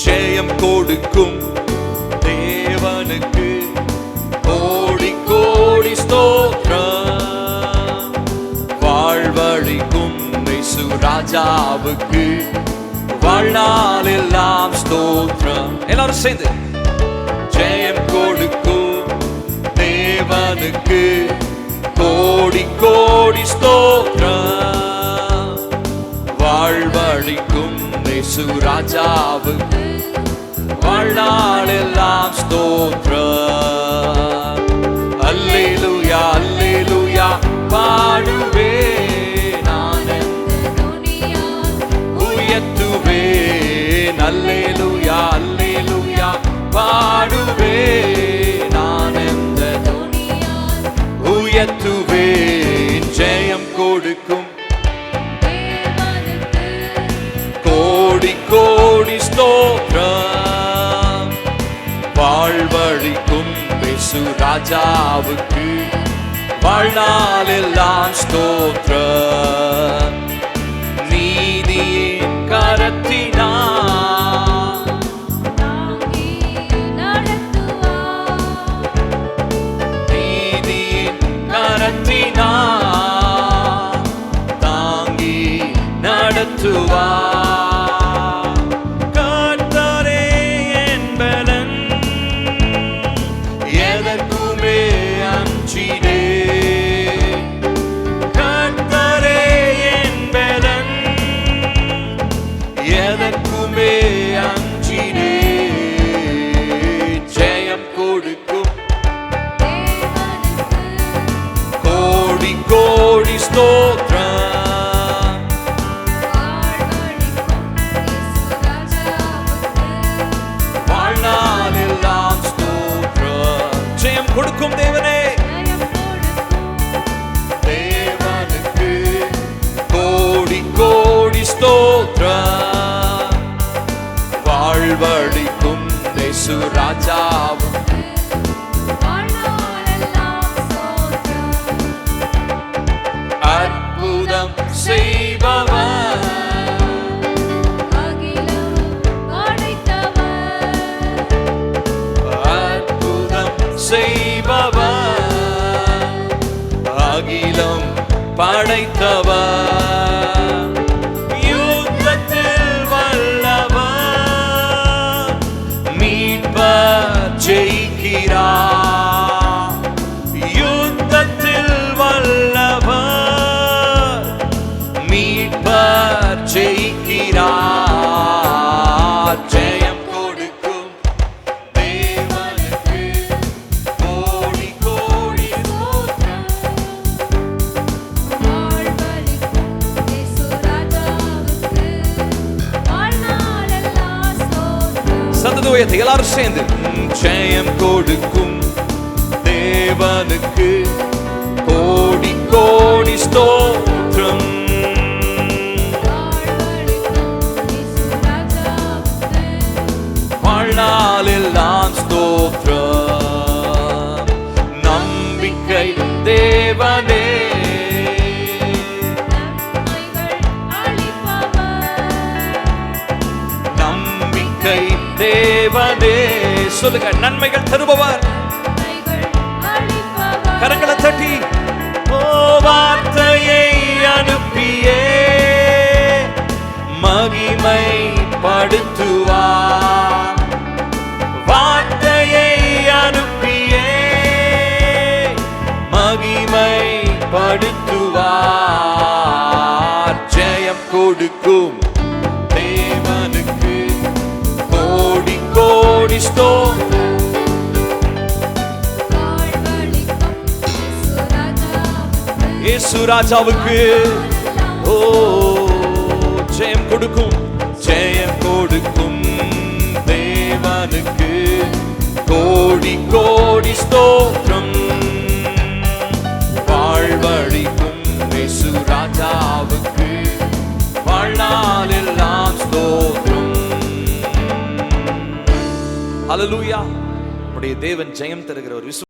ஜெயம் கொடுக்கும் தேவனுக்கு கோடி கோடி ஸ்தோத்ரம் வாழ்வழிக்கும் இயேசு ராஜாவுக்கு வாழ்நாள் எல்லாம் ஸ்தோத்ரம் எல்லாரும் சேர்ந்து ஜெயம் கொடுக்கும் தேவனுக்கு கோடி கோடி ஸ்தோத்ரம் வாழ்வழிக்கும் இயேசு ராஜாவுக்கு வாழ்நாள் எல்லாம் ஸ்தோத்திரம். அல்லேலூயா அல்லேலூயா பாடுவே நான். உயர்த்துவே அல்லேலூயா அல்லேலூயா பாடுவே நான். எந்த உயர்த்துவே ஜெயம் கொடுக்கும். கோடி கோடி ஸ்தோத்திரம் வாழ்வழிக்கும் பேசு ராஜாவுக்கு. வாழ்நாள் எல்லாம் ஸ்தோத்திரம். கோடி ஸ்தோத்திரம். வாழ்நாள் ஜெயம் கொடுக்கும் தேவனே. தேவனுக்கு கோடி கோடி ஸ்தோத்திரம். வாழ்வழிக்கும் ராஜாவும். படைத்தவா? யுத்தத்தில் வல்லவா? மீட்பர் ஜெயிக்கிறா? யுத்தத்தில் வல்லவா? மீட்பர் ஜெயிக்கிறா? சந்ததுயத்தை எல்லாரும் சேர்ந்து ஜெயம் கொடுக்கும் தேவனுக்கு கோடி கோடி ஸ்தோத்திரம் தேவனே. சொல்லுங்க நன்மைகள் தருபவர். ஸ்தோத்திரம் இயேசு ராஜாவுக்கு ஓ ஜெயம் கொடுக்கும் ஜெயம் கொடுக்கும் தேவனுக்கு கோடி கோடி ஸ்தோத்திரம் வாழ்வழிக்கும் இயேசு ராஜாவுக்கு ஹalleluya நம்முடைய தேவன் ஜெயம் தருகிற ஒரு விசு